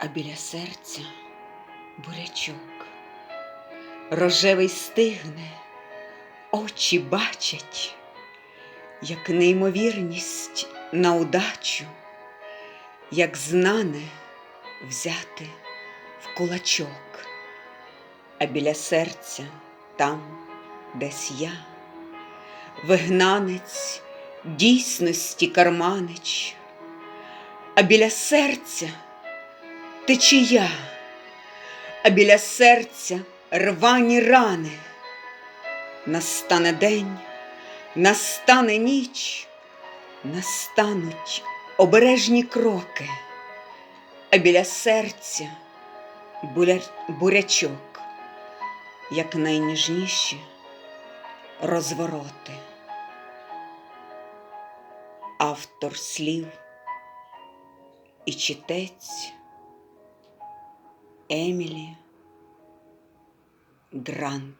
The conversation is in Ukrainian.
а біля серця бурячок. Рожевий стигне, очі бачать, як неймовірність на удачу, як знане взяти в кулачок, а біля серця там десь я, вигнанець дійсності карманич, а біля серця течія, а біля серця рвані рани. Настане день, настане ніч, настануть обережні кроки, а біля серця буля... бурячок, як найніжніші розвороти. Автор слів і читець Емілі Грант.